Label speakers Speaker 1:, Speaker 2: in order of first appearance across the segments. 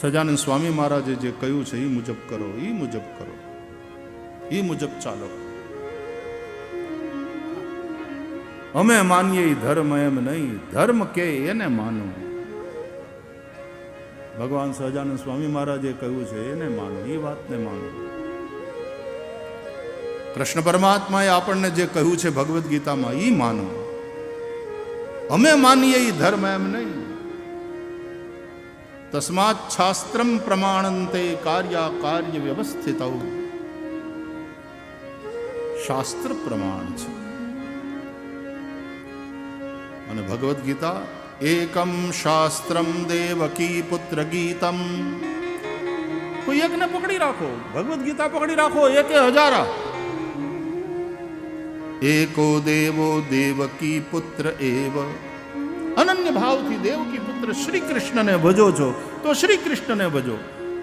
Speaker 1: સજાનંદ સ્વામી મહારાજે જે કહ્યું છે એ મુજબ કરો એ મુજબ કરો. એ મુજબ ચાલો. અમે માનીએ ધર્મ એમ નહીં, ધર્મ કે એને માનો. ભગવાન સહજાનંદ સ્વામી મહારાજે કહ્યું છે, એને માનો એ વાતને માનો. કૃષ્ણ પરમાત્માએ આપણને જે કહ્યું છે ભગવદ્ ગીતામાં એ માનો. અમે માનીએ એ ધર્મ એમ નહીં. તસ્માત શાસ્ત્રમ પ્રમાણંતે કાર્યા કાર્ય વ્યવસ્થિત શાસ્ત્ર પ્રમાણ છે અને ભગવદ્ ગીતા એકમ શાસ્ત્રમ દેવકી પુત્ર ગીતમ કોઈ એકને પકડી રાખો ભગવદ્ ગીતા પકડી રાખો એકે હજારા એકો દેવો દેવકી પુત્ર એવ અનન્ય ભાવથી દેવકી પુત્ર શ્રી કૃષ્ણને ભજો છો, તો શ્રી કૃષ્ણને ભજો.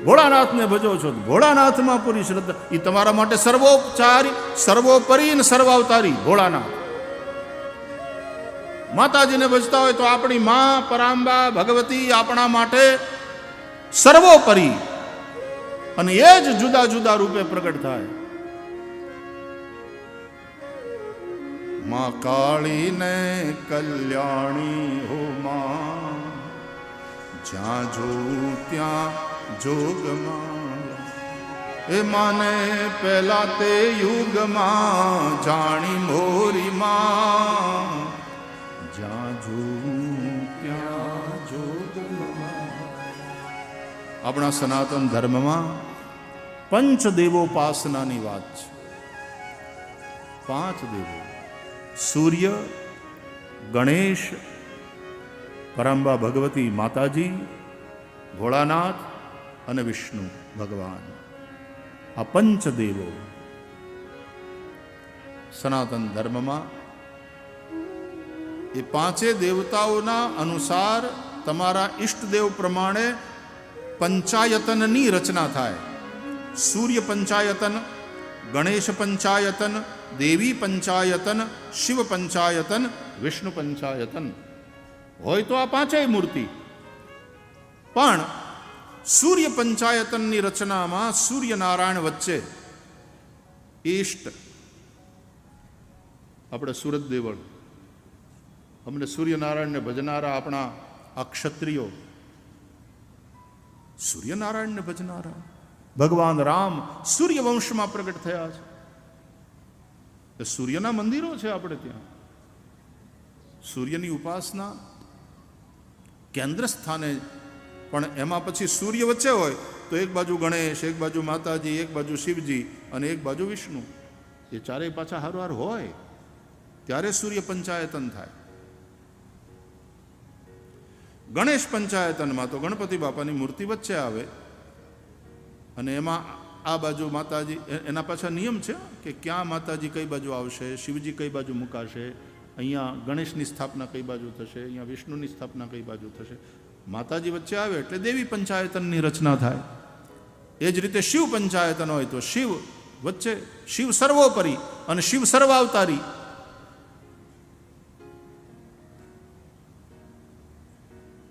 Speaker 1: ભોળાનાથને ભજો છો, તો ભોળાનાથમાં પૂરી શ્રદ્ધા. એ તમારા માટે સર્વોપચારી, સર્વોપરી ને સર્વાવતારી ભોળાનાથ. માતાજીને ભજતા હોય તો આપણી માં પરાંબા ભગવતી આપણા માટે સર્વોપરી. અને એ જ જુદા જુદા રૂપે પ્રગટ થાય. માં કાળી ને કલ્યાણી હો માં. જ્યાં જોઉં ત્યાં જોગમાં એ માને પહેલા તે યુગમાં જાણી મોરી માં. જ્યાં જોઉં ત્યાં જોગમાં આપણા સનાતન ધર્મમાં પંચદેવોપાસનાની વાત છે. પાંચ દેવો. સૂર્ય, ગણેશ પરંબા ભગવતી માતાજી, ભોળાનાથ અને વિષ્ણુ ભગવાન. આ પંચદેવો સનાતન ધર્મમાં એ પાંચે દેવતાઓના અનુસાર તમારા ઈષ્ટદેવ પ્રમાણે પંચાયતનની રચના થાય. સૂર્ય પંચાયતન ગણેશ પંચાયતન દેવી પંચાયતન શિવ પંચાયતન વિષ્ણુ પંચાયતન હોય તો આ પાંચેય મૂર્તિ. પણ સૂર્ય પંચાયતનની રચનામાં સૂર્યનારાયણ વચ્ચે ઈષ્ટ. આપણે સુરત દેવળ. અમને સૂર્યનારાયણને ભજનારા આપણા આ ક્ષત્રિયો. સૂર્યનારાયણને ભજનારા. ભગવાન રામ સૂર્યવંશમાં પ્રગટ થયા છે. સૂર્યના મંદિરો છે આપણે ત્યાં. સૂર્યની ઉપાસના કેન્દ્ર સ્થાને પણ એમાં પછી સૂર્ય વચ્ચે હોય તો એક બાજુ ગણેશ, એક બાજુ માતાજી, એક બાજુ શિવજી અને એક બાજુ વિષ્ણુ. એ ચારેય પાછા હારવાર હોય ત્યારે સૂર્ય પંચાયતન થાય. ગણેશ પંચાયતનમાં તો ગણપતિ બાપાની મૂર્તિ વચ્ચે આવે અને એમાં આ બાજુ માતાજી એના પાછા નિયમ છે કે ક્યાં માતાજી કઈ બાજુ આવશે, શિવજી કઈ બાજુ મુકાશે, અહીંયા ગણેશની સ્થાપના કઈ બાજુ થશે, અહીંયા વિષ્ણુની સ્થાપના કઈ બાજુ થશે. માતાજી વચ્ચે આવે એટલે દેવી પંચાયતનની રચના થાય. એ જ રીતે શિવ પંચાયતન હોય તો શિવ વચ્ચે શિવ સર્વોપરી અને શિવ સર્વાવતારી.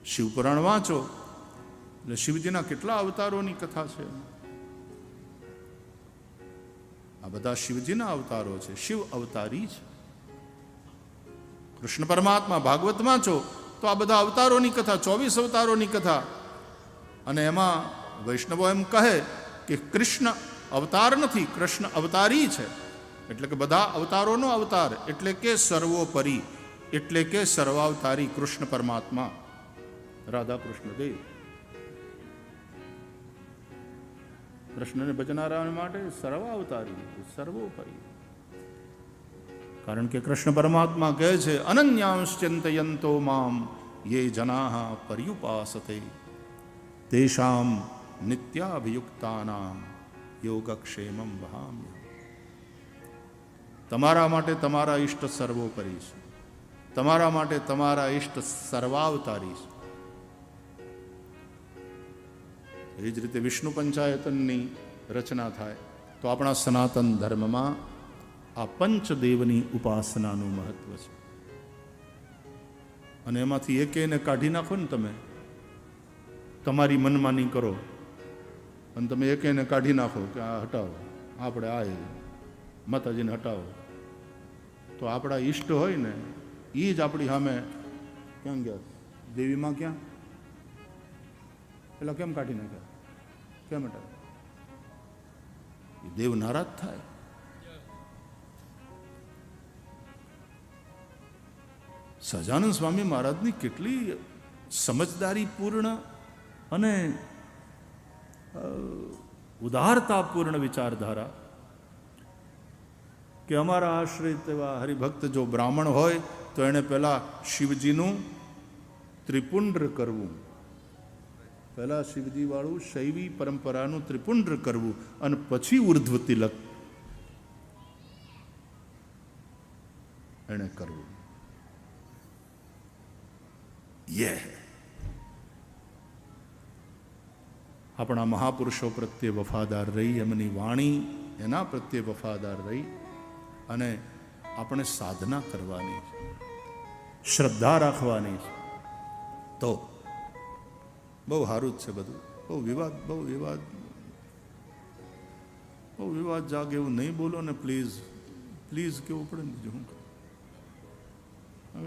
Speaker 1: શિવપુરાણ વાંચો, એટલે શિવજીના કેટલા અવતારોની કથા છે. આ બધા શિવજીના અવતારો છે. શિવ અવતારી છે. કૃષ્ણ પરમાત્મા ભાગવતમાં છો, તો આ બધા અવતારોની કથા, ચોવીસ અવતારોની કથા. અને એમાં વૈષ્ણવો એમ કહે કે કૃષ્ણ અવતાર નથી, કૃષ્ણ અવતારી છે. એટલે કે બધા અવતારોનો અવતાર, એટલે કે સર્વોપરી, એટલે કે સર્વાવતારી કૃષ્ણ પરમાત્મા. રાધા કૃષ્ણ દેવ. કૃષ્ણને ભજનારા માટે સર્વાવતારી, સર્વોપરી. કારણ કે કૃષ્ણ પરમાત્મા કહે છે અનન્યાંશ ચિંતયંતો મામ, યે જના પર્યુપાસતે. તેષામ નિત્યાભિયુક્તાનામ, યોગક્ષેમમ વહામ્ય તમારા માટે તમારા ઈષ્ટ સર્વોપરી છે. તમારા માટે તમારા ઈષ્ટ સર્વાવતારી છે. એ જ રીતે વિષ્ણુ પંચાયતનની રચના થાય. તો આપણા સનાતન ધર્મમાં આ પંચદેવની ઉપાસનાનું મહત્વ છે. અને એમાંથી એક એને કાઢી નાખો ને તમે, તમારી મનમાની કરો. અને તમે એકેને કાઢી નાખો કે આ હટાવો, આપણે આ માતાજીને હટાવો. તો આપણા ઈષ્ટ હોય ને એ જ આપણી સામે ક્યાં ગયા? દેવીમાં ક્યાં? પેલા કેમ કાઢી નાખ્યા? કેમ હટાવ્યા દેવ નારાજ થાય. સહજાનંદ સ્વામી મહારાજની કેટલી સમજદારીપૂર્ણ અને ઉદારતાપૂર્ણ વિચારધારા કે અમારા આશ્રિત એવા હરિભક્ત જો બ્રાહ્મણ હોય તો એણે પહેલા શિવજીનું ત્રિપુંડ્ર કરવું. પહેલા શિવજીવાળું શૈવી પરંપરાનું ત્રિપુંડ્ર કરવું અને પછી ઉર્ધ્વ તિલક એણે કરવું. યે આપણા મહાપુરુષો પ્રત્યે વફાદાર રહી, એમની વાણી એના પ્રત્યે વફાદાર રહી અને આપણે સાધના કરવાની છે, શ્રદ્ધા રાખવાની છે. તો બહુ સારું જ છે બધું. બહુ વિવાદ બહુ વિવાદ. બહુ વિવાદ જાગે એવું નહીં બોલો ને પ્લીઝ. પ્લીઝ કેવું પડે ને બીજું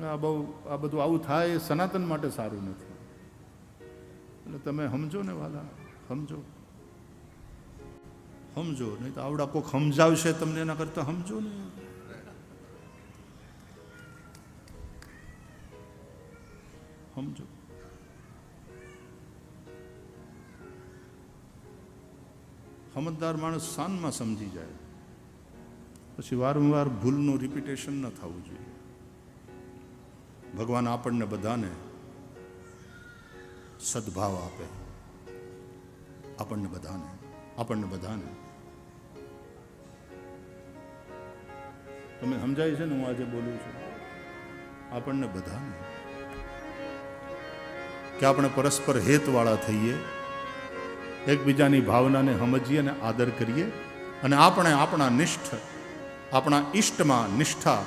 Speaker 1: આ બહુ, આ બધું આવું થાય એ સનાતન માટે સારું નથી. એટલે તમે સમજો ને વાલા, સમજો. સમજો, નહીં તો આવડા કોક સમજાવશે તમને એના કરતા સમજો ને. સમજો. સમજદાર માણસ શાનમાં સમજી જાય. પછી વારંવાર ભૂલનું રિપીટેશન ન થવું જોઈએ. ભગવાન આપણને બધાને સદભાવ આપે. આપણને બધાને આપણને બધાને. તમે સમજાય છે ને હું આજે બોલું છું? આપણને બધાને. કે આપણે પરસ્પર હેતવાળા થઈએ એકબીજાની ભાવનાને સમજીએ અને આદર કરીએ અને આપણે આપણા નિષ્ઠ, આપણા ઈષ્ટમાં નિષ્ઠા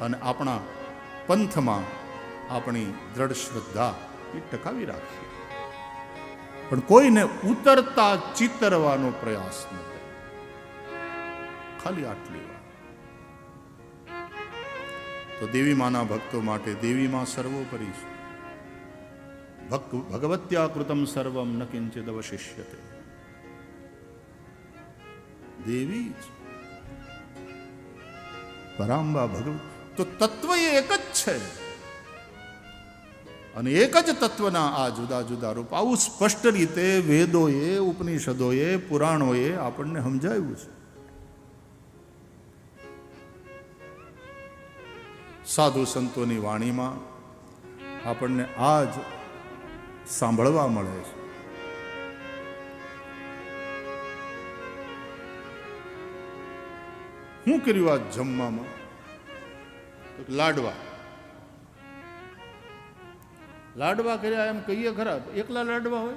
Speaker 1: અને આપણા પંથમાં આપણી દ્રઢ શ્રદ્ધા એ ટકાવી રાખીએ. પણ કોઈને ઉતરતા ચિતરવાનો પ્રયાસ ન કરે. ખાલી આટલી વાત. તો દેવી માના ભક્તો માટે દેવીમાં સર્વોપરી છે ભગવત્યા કૃતમ સર્વમ ન કિંચિત અવશિષ્યતે દેવી પરાંબા ભગવત તો તત્વ એક જ છે અને એક જ તત્વના આ જુદા જુદા રૂપ આવું સ્પષ્ટ રીતે વેદોએ ઉપનિષદોએ પુરાણોએ આપણને સમજાવ્યું છે સાધુ સંતોની વાણીમાં આપણને આ જ સાંભળવા મળે છે. શું કર્યું આ જમવામાં? લાડવા. લાડવા કર્યા એમ કહીએ ખરા એકલા લાડવા હોય?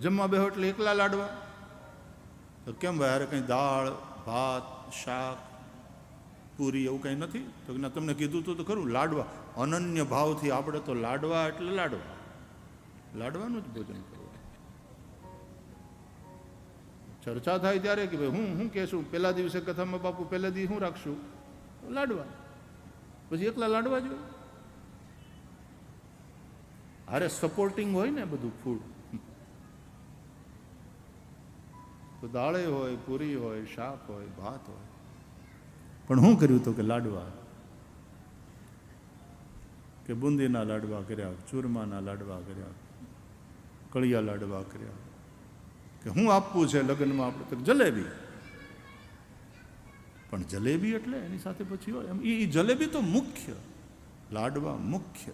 Speaker 1: જમવા બેહો એટલે એકલા લાડવા? તો કેમ ભાઈ, હારે કંઈ દાળ, ભાત, શાક, પૂરી એવું કંઈ નથી? તો તમને કીધું તું તો ખરું, લાડવા. અનન્ય ભાવથી આપણે તો લાડવા એટલે લાડવા. લાડવાનું જ ભોજન કરવું ચર્ચા થાય ત્યારે કે ભાઈ હું હું કહેશું, પહેલા દિવસે કથામાં બાપુ પહેલા દિવસ હું રાખશું? લાડવા. પછી એકલા લાડવા જોઈએ અરે સપોર્ટિંગ હોય ને બધું ફૂડ તો દાળે હોય, પૂરી હોય, શાક હોય, ભાત હોય. પણ હું કર્યું તો કે લાડવા. કે બુંદીના લાડવા કર્યા, ચૂરમાના લાડવા કર્યા. કળિયા લાડવા કર્યા. કે હું આપવું છે લગ્નમાં આપણે જલેબી. પણ જલેબી એટલે એની સાથે પછી હોય એમ. એ જલેબી તો મુખ્ય. લાડવા મુખ્ય.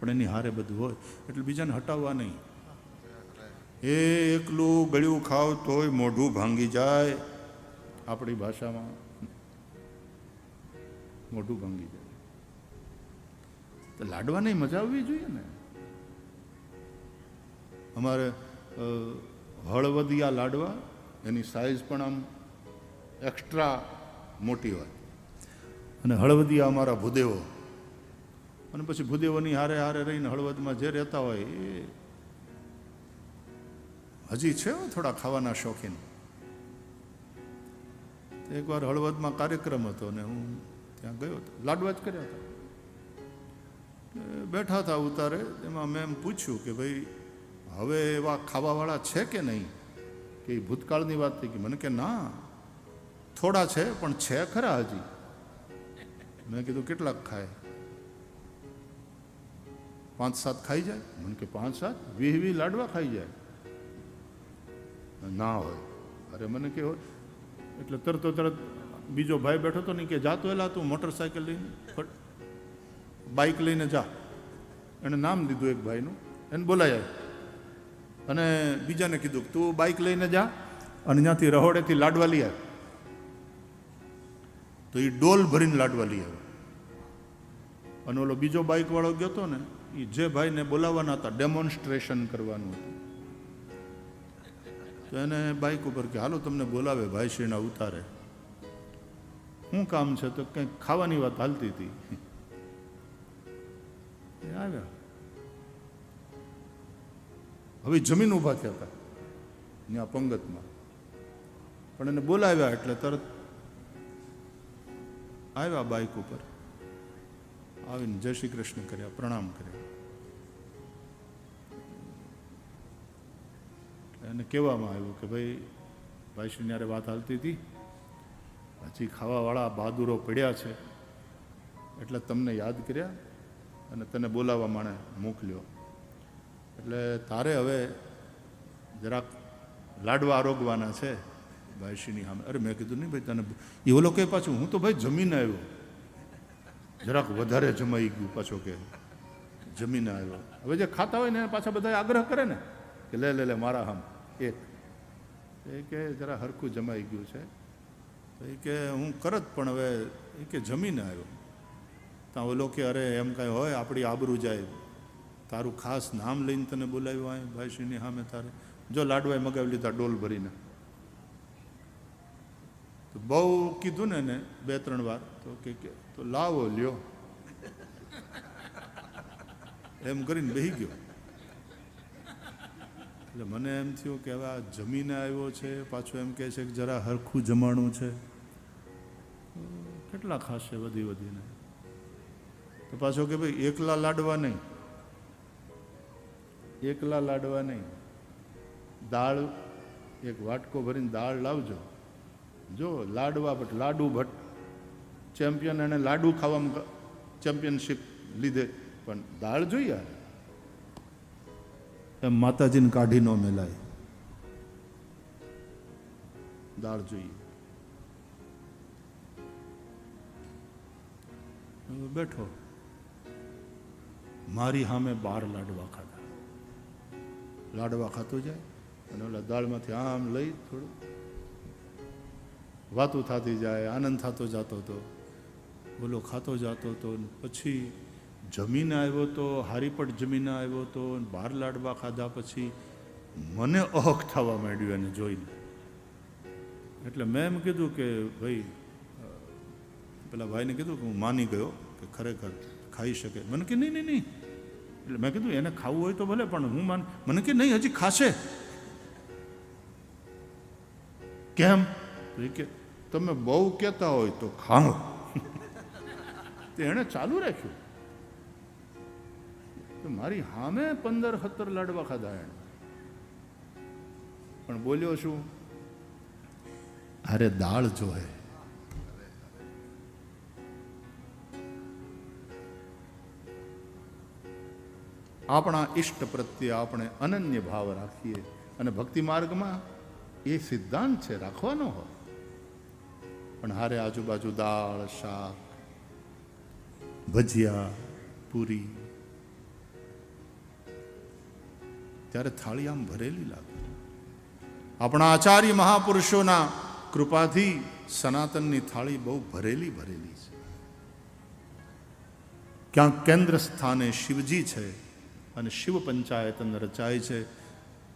Speaker 1: પણ એની હારે બધું હોય. એટલે બીજાને હટાવવા નહીં. એ એકલું ગળ્યું ખાવ તોય મોઢું ભાંગી જાય. આપણી ભાષામાં મોઢું ભાંગી જાય. તો લાડવાની મજા આવવી જોઈએ ને. અમારે હળવદિયા લાડવા, એની સાઇઝ પણ આમ એક્સ્ટ્રા મોટી હોય. અને હળવદિયા અમારા ભૂદેવો. અને પછી ભૂદેવોની હારે હારે રહીને હળવદમાં જે રહેતા હોય એ હજી છે થોડા ખાવાના શોખીન. એકવાર હળવદમાં કાર્યક્રમ હતો ને હું ત્યાં ગયો હતો. લાડવા જ કર્યા હતા. બેઠા હતા ઉતારે, એમાં મેં એમ પૂછ્યું કે ભાઈ હવે એવા ખાવાવાળા છે કે નહીં? કે એ ભૂતકાળની વાત થઈ કે મને કે, ના, થોડા છે, પણ છે ખરા હજી. મેં કીધું, કેટલાક ખાય? પાંચ સાત ખાઈ જાય. મને કે, પાંચ સાત? વીહ વીહ લાડવા ખાઈ જાય. ના હોય. અરે, મને કે હોય એટલે તરતો તરત બીજો ભાઈ બેઠો હતો નહીં કે જાતો એલા, તું મોટરસાયકલ લઈને બાઇક લઈને જા. એણે નામ દીધું એક ભાઈનું. એને બોલાય. અને બીજાને કીધું તું બાઇક લઈને જા અને ત્યાંથી રહોડેથી લાડવા લઈ આવે. તો એ ડોલ ભરીને લાડવા લઈ આવે અને ઓલો બીજો બાઇક વાળો ગયો હતો ને એ જે ભાઈને બોલાવવાના હતા ડેમોન્સ્ટ્રેશન કરવાનું હતું. તો એને બાઇક ઉપર કે, હાલો, તમને બોલાવે, ભાઈ શ્રીના ઉતારે. શું કામ છે? તો કંઈક ખાવાની વાત હાલતી હતી. આવ્યા. હવે જમીન ઊભા થયા હતા ત્યાં પંગતમાં. પણ એને બોલાવ્યા એટલે તરત આવ્યા બાઇક ઉપર. આવીને જય શ્રી કૃષ્ણ કર્યા, પ્રણામ કર્યા. એને કહેવામાં આવ્યું કે ભાઈ ભાઈશ્રીની જ્યારે વાત હાલતી હતી. હજી ખાવાવાળા બહાદુરો પડ્યા છે. એટલે તમને યાદ કર્યા અને તને બોલાવવા માણે મોકલ્યો. એટલે તારે હવે જરાક લાડવા આરોગવાના છે ભાઈશ્રીની સામે. અરે, મેં કીધું નહીં ભાઈ તને એ ઓલો કે પાછું, હું તો ભાઈ જમીને આવ્યો. જરાક વધારે જમાઈ ગયું પાછો કે, જમીને આવ્યો. હવે જે ખાતા હોય ને પાછા બધા આગ્રહ કરે ને, કે લે લે લે, મારા હમ, એક. એ કે, જરા હરખું જમાઈ ગયું છે. એ કે, હું કરત, પણ હવે, એ કે, જમીને આવ્યો. ત્યાં ઓલો કે, અરે, એમ કાંઈ હોય, આપણી આબરૂ જાય. તારું ખાસ નામ લઈને તને બોલાવ્યું આ ભાઈશ્રીની સામે તારે. જો લાડવાએ મગાવી લીધા ડોલ ભરીને. તો બહુ કીધું ને એને બે ત્રણ વાર, તો કે તો લાવો લ્યો. એમ કરીને બેહી ગયો. એટલે મને એમ થયું કે હવે આ જમીને આવ્યો છે, પાછું એમ કહે છે કે જરા હરખું જમાણું છે. કેટલા કેટલા ખાશે વધી વધીને? તો પાછો કે ભાઈ, એકલા લાડવા નહીં. એકલા લાડવા નહીં. દાળ, એક વાટકો ભરીને દાળ લાવજો. જો લાડવા ભટ્ટ લાડુ ભટ્ટ ચેમ્પિયન એને લાડુ ખાવામાં ચેમ્પિયનશિપ લીધે, પણ દાળ જોઈએ એમ માતાજીને કાઢી ન મેલાય. દાળ જોઈએ. બેઠો. મારી સામે બાર લાડવા ખાધા. લાડવા ખાતો જાય અને ઓલા દાળમાંથી આમ લઈ થોડું વાતું થતી જાય, આનંદ થતો જતો હતો. બોલો, ખાતો જતો હતો પછી જમીને આવ્યો તો, હારીપટ જમીને આવ્યો તો બહાર લાડવા ખાધા પછી મને અહક થવા માંડ્યું એને જોઈને. એટલે મેં એમ કીધું કે ભાઈ પેલા ભાઈને કીધું કે હું માની ગયો કે ખરેખર ખાઈ શકે. મને કે નહીં નહીં નહીં. એટલે મેં કીધું, એને ખાવું હોય તો ભલે, પણ હું માન મને કે, નહીં, હજી ખાશે. કેમ? કે, તમે બહુ કહેતા હોય તો ખાઓ. એણે ચાલુ રાખ્યું. તો મારી સામે પંદર સત્તર લાડવા ખાધા એણે. પણ બોલ્યો શું? અરે દાળ જોહે આપણા ઈષ્ટ પ્રત્યે આપણે અનન્ય ભાવ રાખીએ અને ભક્તિ માર્ગમાં એ સિદ્ધાંત છે, રાખવાનો હોય. પણ હારે આજુબાજુ દાળ, શાક, ભજીયા, પૂરી, ત્યારે થાળી આમ ભરેલી લાગે. આપણા આચાર્ય મહાપુરુષોના કૃપાથી સનાતનની થાળી બહુ ભરેલી ભરેલી છે. ક્યાંક કેન્દ્ર સ્થાને શિવજી છે અને શિવ પંચાયતન રચાય છે.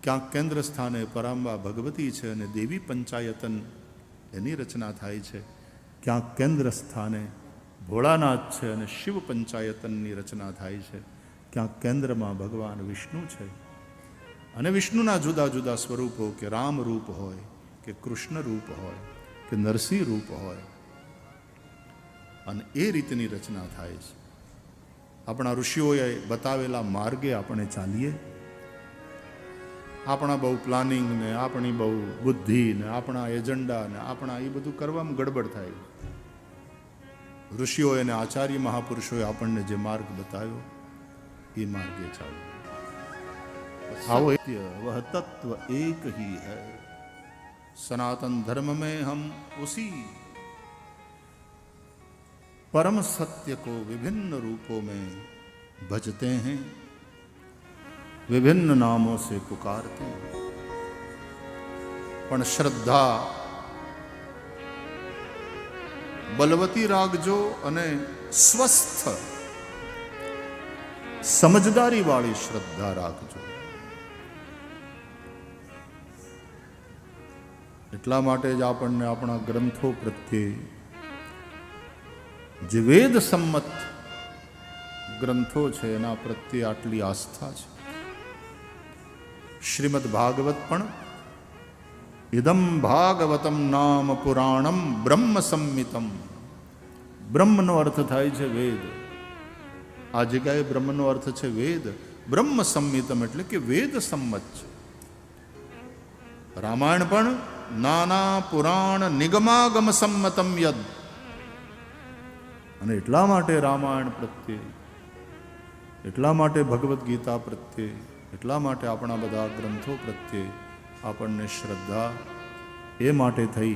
Speaker 1: ક્યાંક કેન્દ્ર સ્થાને પરાંબા ભગવતી છે અને દેવી પંચાયતન એની રચના થાય છે. ક્યાંક કેન્દ્ર સ્થાને ભોળાનાથ છે અને શિવ પંચાયતનની રચના થાય છે. ક્યાંક કેન્દ્રમાં ભગવાન વિષ્ણુ છે. અને વિષ્ણુના જુદા જુદા સ્વરૂપો કે રામ રૂપ હોય, કે કૃષ્ણ રૂપ હોય, કે નરસિંહ રૂપ હોય. અને એ રીતની રચના થાય છે. આપણા ઋષિઓએ બતાવેલા માર્ગે આપણે ચાલીએ. આપણા બહુ પ્લાનિંગ ને, આપણી બહુ બુદ્ધિ ને, આપણા એજન્ડા ને, આપણા એ બધું કરવામાં ગડબડ થાય. ઋષિઓ અને આચાર્ય મહાપુરુષોએ આપણને જે માર્ગ બતાવ્યો, એ માર્ગે ચાલ્યો આવો વહ તત્વ એક હી હૈ. સનાતન ધર્મ મેં હમ ઉસી परम सत्य को विभिन्न रूपों में भजते हैं विभिन्न नामों से पुकारते हैं પણ શ્રદ્ધા બલવતી રાખજો અને સ્વસ્થ સમજદારી વાળી શ્રદ્ધા રાખજો એટલા માટે જ આપણને આપણા ગ્રંથો પ્રત્યે જે વેદ સંમત ગ્રંથો છે, એના પ્રત્યે આટલી આસ્થા છે. શ્રીમદ ભાગવત પણ ઇદમ ભાગવતમ નામ પુરાણમ બ્રહ્મ સંમિતમ. બ્રહ્મનો અર્થ થાય છે વેદ. આ જગ્યાએ બ્રહ્મનો અર્થ છે વેદ. બ્રહ્મ સંમિતમ એટલે કે વેદ સંમત છે. રામાયણ પણ નાના પુરાણ નિગમાગમ સંમતમ યદ. અને એટલા માટે રામાયણ પ્રત્યે, એટલા માટે ભગવદ્ ગીતા પ્રત્યે, એટલા માટે આપણા બધા ગ્રંથો પ્રત્યે આપણને શ્રદ્ધા એ માટે થઈ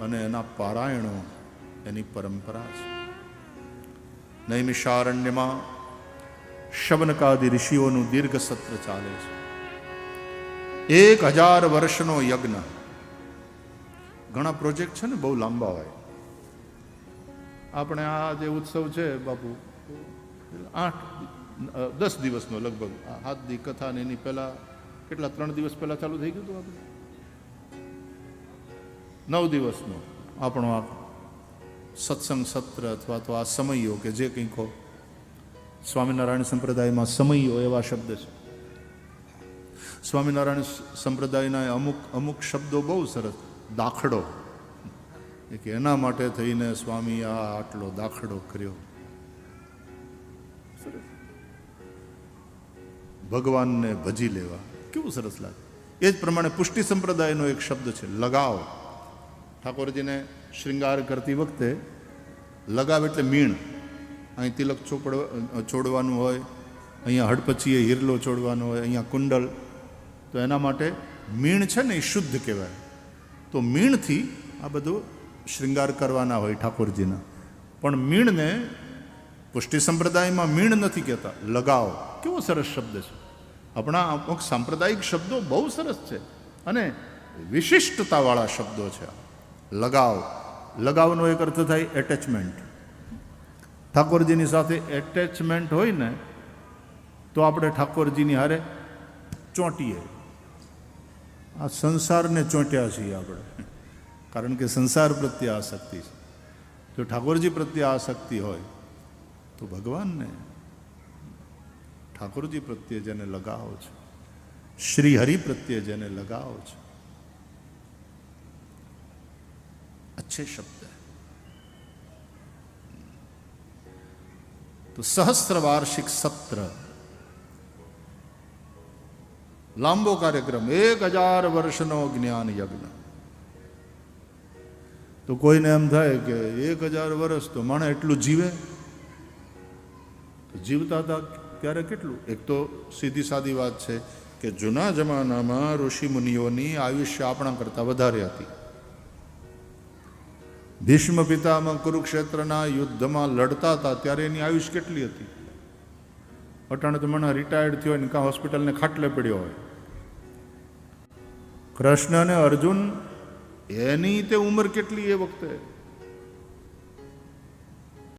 Speaker 1: અને એના પારાયણો એની પરંપરા છે. નૈમિષારણ્યમાં શબનકાદી ઋષિઓનું દીર્ઘ સત્ર ચાલે છે. એક હજાર વર્ષનો યજ્ઞ. ઘણા પ્રોજેક્ટ છે ને બહુ લાંબા હોય. આપણે આ જે ઉત્સવ છે બાપુ, આઠ દસ દિવસનો લગભગ હાથ દી કથા ને એની પહેલા, કેટલા, ત્રણ દિવસ પહેલાં ચાલુ થઈ ગયું હતું આપણે? નવ દિવસનો આપણો આ સત્સંગ સત્ર અથવા તો આ સમયો કે જે કંઈક હો સ્વામિનારાયણ સંપ્રદાયમાં સમયો એવા શબ્દ છે. સ્વામિનારાયણ સંપ્રદાયના અમુક અમુક શબ્દો બહુ સરસ. દાખલો. એ કે એના માટે થઈને સ્વામી આ આટલો દાખલો કર્યો. ભગવાનને ભજી લેવા. કેવું સરસ લાગે. એ જ પ્રમાણે પુષ્ટિ સંપ્રદાયનો એક શબ્દ છે, લગાવ. ઠાકોરજીને શૃંગાર કરતી વખતે લગાવ એટલે મીણ. અહીં તિલક ચોપડ છોડવાનું હોય, અહીંયા હડપચીએ હિરલો છોડવાનો હોય, અહીંયા કુંડલ. તો એના માટે મીણ છે ને એ શુદ્ધ કહેવાય. તો મીણથી આ બધું શૃંગાર કરવાના હોય ઠાકોરજીના. પણ મીણને, પુષ્ટિ સંપ્રદાયમાં મીણ નથી કહેતા. લગાવ. કેવો સરસ શબ્દ છે. આપણા અમુક સાંપ્રદાયિક શબ્દો બહુ સરસ છે અને વિશિષ્ટતાવાળા શબ્દો છે. લગાવ. લગાવનો એક અર્થ થાય એટેચમેન્ટ ઠાકોરજીની સાથે એટેચમેન્ટ હોય ને, તો આપણે ઠાકોરજીની હારે ચોંટીએ. આ સંસારને ચોંટ્યા છીએ આપણે. કારણ કે સંસાર પ્રત્યે આસક્તિ છે જો ઠાકોરજી પ્રત્યે આસક્તિ હોય તો ભગવાનને ઠાકોરજી પ્રત્યે જેને લગાવ છે શ્રી હરિ પ્રત્યે જેને લગાવ છે अच्छे शब्द है तो सहस्त्र वार्षिक सत्र લાંબો કાર્યક્રમ એક હજાર વર્ષનો જ્ઞાન યજ્ઞ તો કોઈને એમ થાય કે એક હજાર વર્ષ તો માણસ એટલું જીવે? જીવતા હતા ત્યારે કેટલું? એક તો સીધી સાદી વાત છે કે જૂના જમાનામાં ઋષિ મુનિઓની આયુષ્ય આપણા કરતાં વધારે હતી. ભીષ્મ પિતામાં કુરુક્ષેત્રના યુદ્ધમાં લડતા હતા ત્યારે એની આયુષ કેટલી હતી? અટાણે તો મને રિટાયર્ડ થયો હોય ને કાં હોસ્પિટલને ખાટલે પડ્યો હોય? કૃષ્ણ અને અર્જુન એની તે ઉંમર કેટલી એ વખતે?